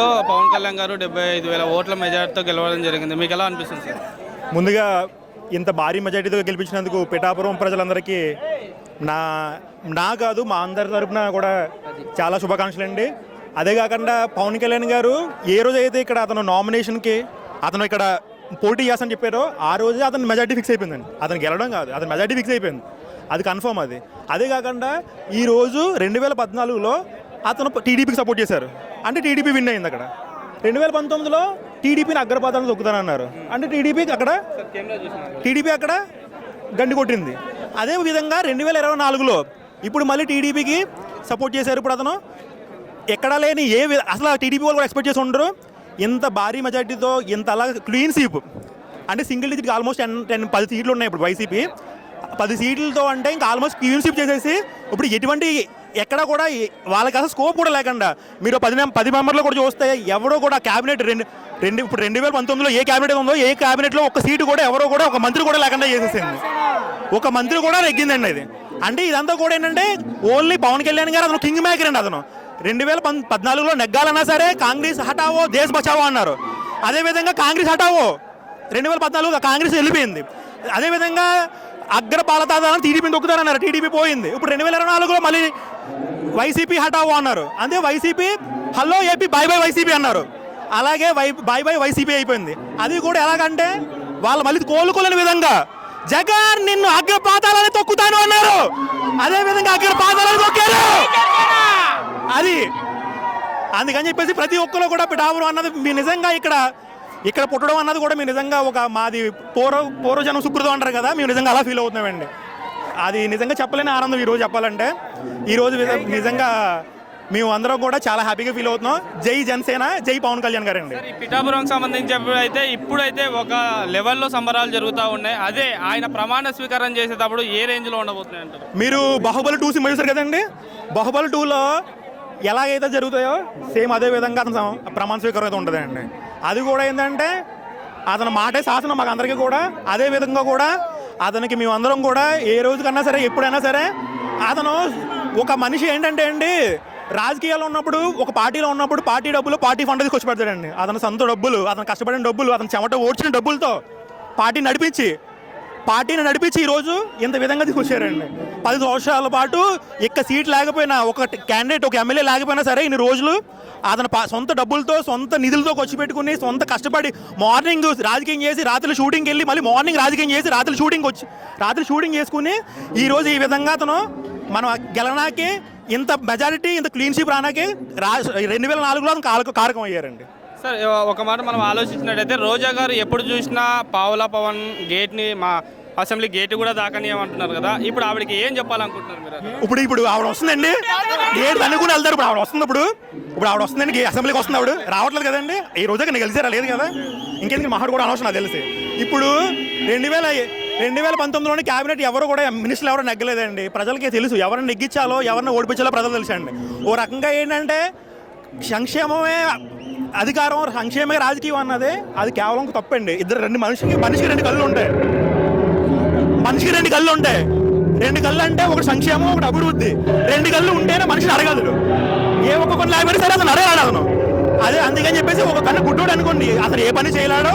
పవన్ కళ్యాణ్ గారు డెబ్బై ఐదు వేల ఓట్ల మెజార్టీతో గెలవడం జరిగింది. మీకు ఎలా అనిపిస్తుంది సార్? ముందుగా ఇంత భారీ మెజార్టీతో గెలిపించినందుకు పిఠాపురం ప్రజలందరికీ నా నా కాదు మా అందరి తరపున కూడా చాలా శుభాకాంక్షలు అండి అదే కాకుండా పవన్ కళ్యాణ్ గారు ఏ రోజు అయితే ఇక్కడ అతను నామినేషన్కి అతను ఇక్కడ పోటీ చేస్తానని చెప్పారో ఆ రోజే అతను మెజార్టీ ఫిక్స్ అయిపోయిందండి. అతను గెలవడం కాదు అతను మెజార్టీ ఫిక్స్ అయిపోయింది. అది కన్ఫర్మ్ అది. అదే కాకుండా ఈరోజు రెండు వేల పద్నాలుగులో అతను టీడీపీకి సపోర్ట్ చేశారు. అంటే టీడీపీ విన్ అయింది అక్కడ. రెండు వేల పంతొమ్మిదిలో టీడీపీని అగ్రపాదాలను దొక్కుతానన్నారు అంటే టీడీపీకి అక్కడ టీడీపీ అక్కడ గండి కొట్టింది. అదే విధంగా రెండు వేల ఇరవై నాలుగులో ఇప్పుడు మళ్ళీ టీడీపీకి సపోర్ట్ చేశారు ఇప్పుడు అతను. ఎక్కడా లేని ఏ అసలు టీడీపీ వాళ్ళు కూడా ఎక్స్పెక్ట్ చేసి ఉండరు. ఇంత భారీ మెజార్టీతో ఇంత అలా క్లీన్ స్వీప్. అంటే single digit almost ten ten పది సీట్లు ఉన్నాయి ఇప్పుడు వైసీపీ. పది సీట్లతో అంటే ఇంకా ఆల్మోస్ట్ క్లీన్ స్వీప్ చేసేసి ఇప్పుడు ఎటువంటి ఎక్కడ కూడా వాళ్ళకి అసలు స్కోప్ కూడా లేకుండా మీరు పది పది మెంబర్లు కూడా చూస్తే ఎవరో కూడా క్యాబినెట్ రెండు రెండు ఇప్పుడు రెండు వేల పంతొమ్మిదిలో ఏ క్యాబినెట్ ఉందో ఏ క్యాబినెట్లో ఒక సీటు కూడా ఎవరో కూడా ఒక మంత్రి కూడా లేకుండా చేసేసింది. ఒక మంత్రి కూడా నెగ్గిందండి ఇది అంటే ఇదంతా కూడా ఏంటంటే ఓన్లీ పవన్ కళ్యాణ్ గారు అతను కింగ్ మేకర్ అండి అతను. రెండు వేల పం పద్నాలుగులో నెగ్గాలన్నా సరే కాంగ్రెస్ హటావో దేశ్ బచావో అన్నారు. అదేవిధంగా కాంగ్రెస్ హటావో రెండు వేల పద్నాలుగులో కాంగ్రెస్ వెళ్ళిపోయింది. అదేవిధంగా అగ్ర పాలతాదాలను టీడీపీని తొక్కుతారన్నారు టీడీపీ పోయింది. ఇప్పుడు రెండు వేల ఇరవై నాలుగులో మళ్ళీ వైసీపీ హటావో అన్నారు. అంతే YCP hello AP bye bye YCP అన్నారు. అలాగే వై బై బై వైసీపీ అయిపోయింది. అది కూడా ఎలాగంటే వాళ్ళు మళ్ళీ కోలుకోలేని విధంగా జగన్ నిన్ను అగ్రపాతాలని తొక్కుతాను అన్నారు. అదే విధంగా అగ్రపాతాలని తొక్కారు. అది. అందుకని చెప్పేసి ప్రతి ఒక్కరు కూడా పిఠాపురం అన్నది మీ నిజంగా ఇక్కడ ఇక్కడ పుట్టడం అన్నది కూడా మీ నిజంగా ఒక మాది పూర్వ పూర్వజనం సుకృతం అంటారు కదా మేము నిజంగా అలా ఫీల్ అవుతున్నామండి. అది నిజంగా చెప్పలేని ఆనందం ఈరోజు చెప్పాలంటే. ఈరోజు నిజ- నిజంగా మేము అందరం కూడా చాలా హ్యాపీగా ఫీల్ అవుతున్నాం. జై జనసేన జై పవన్ కళ్యాణ్ గారండి ఈ పిఠాపురం సంబంధించి అయితే ఇప్పుడైతే ఒక లెవెల్లో సంబరాలు జరుగుతూ ఉన్నాయి. అదే ఆయన ప్రమాణ స్వీకారం చేసేటప్పుడు ఏ రేంజ్లో ఉండబోతున్నాయి అంటారు? మీరు బాహుబలి టూ సినిమా చూసారు కదండి? బాహుబలి టూలో ఎలాగైతే జరుగుతాయో సేమ్ అదే విధంగా అతను ప్రమాణ స్వీకారం అయితే ఉంటుందండి. అది కూడా ఏంటంటే అతని మాటే శాసనం మాకు అందరికీ కూడా. అదే విధంగా కూడా అతనికి మేమందరం కూడా ఏ రోజుకన్నా సరే ఎప్పుడైనా సరే అతను ఒక మనిషి ఏంటంటే అండి రాజకీయాల్లో ఉన్నప్పుడు ఒక పార్టీలో ఉన్నప్పుడు పార్టీ డబ్బులు పార్టీ ఫండ్ తీసుకొచ్చి పెడతాడండి. అతని సొంత డబ్బులు అతను కష్టపడిన డబ్బులు అతను చెమట ఓడ్చిన డబ్బులతో పార్టీ నడిపించి పార్టీని నడిపించి ఈరోజు ఇంత విధంగా తీసుకొచ్చారండి పది సంవత్సరాల పాటు ఇక్క సీట్ లేకపోయినా ఒక క్యాండిడేట్ ఒక ఎమ్మెల్యే లేకపోయినా సరే ఇన్ని రోజులు అతను పా- సొంత డబ్బులతో సొంత నిధులతో ఖర్చు పెట్టుకుని సొంత కష్టపడి మార్నింగ్ రాజకీయం చేసి రాత్రి షూటింగ్కి వెళ్ళి మళ్ళీ మార్నింగ్ రాజకీయం చేసి రాత్రి షూటింగ్ వచ్చి రాత్రి షూటింగ్ చేసుకుని ఈరోజు ఈ విధంగా అతను మనం గెలనాకి ఇంత మెజారిటీ ఇంత క్లీన్ షీప్ రానాకి రా రెండు వేల నాలుగులో అతను కారకం అయ్యారండి సార్ ఒక మాట మనం ఆలోచించినట్టయితే రోజా గారు ఎప్పుడు చూసినా పావులా పవన్ గేట్ని మా అసెంబ్లీ గేట్ కూడా దాకనీయమంటున్నారు కదా. ఇప్పుడు ఆవిడకి ఏం చెప్పాలనుకుంటున్నారు మీరు? ఇప్పుడు ఇప్పుడు ఆవిడ వస్తుందండి. గేట్ అనుకుని వెళ్తారు. ఇప్పుడు ఆవిడ వస్తుంది ఇప్పుడు. ఇప్పుడు ఆవిడ వస్తుందండి. అసెంబ్లీకి వస్తుంది ఆవిడ. రావట్లేదు కదండి. ఈ రోజుకి నేను గెలిచారా? లేదు కదా. ఇంకెందుకు? మహాడు కూడా అనవసరం నాకు తెలిసి. ఇప్పుడు రెండు వేల రెండు వేల పంతొమ్మిదిలోని క్యాబినెట్ ఎవరు కూడా మినిస్టర్లు ఎవరు నెగ్గలేదండి. ప్రజలకి తెలుసు. ఎవరిని నెగ్గించాలో ఎవరిని ఓడిపించాలో ప్రజలు తెలుసండి. ఓ రకంగా ఏంటంటే సంక్షేమమే అధికారం సంక్షేమమే రాజకీయం అన్నది అది కేవలం తప్పండి. ఇద్దరు రెండు మనిషికి మనిషికి రెండు కళ్ళు ఉంటాయి. మనిషికి రెండు కళ్ళు ఉంటాయి. రెండు కళ్ళు అంటే ఒకటి సంక్షేమం ఒకటి అభివృద్ధి. రెండు కళ్ళు ఉంటేనే మనిషిని అడగదు ఏ ఒక్క కొన్ని లేకపోతే సరే అతను అడగాడు అతను అదే అందుకని చెప్పేసి ఒక కన్ను గుడ్డోడు అనుకోండి. అతను ఏ పని చేయలేడో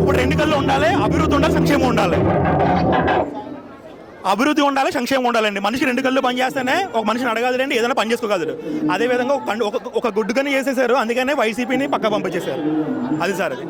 ఇప్పుడు రెండు కళ్ళు ఉండాలి అభివృద్ధి ఉండాలి సంక్షేమం ఉండాలి. అభివృద్ధి ఉండాలి సంక్షేమం ఉండాలండి. మనిషి రెండు కళ్ళు పని చేస్తేనే ఒక మనిషిని అడగదులేండి ఏదైనా పని చేసుకోగలరు అదే విధంగా ఒక ఒక ఒక గుడ్డుగానే చేసేసారు అందుకనే వైసీపీని పక్క పంపించేశారు. అది సార్ అది.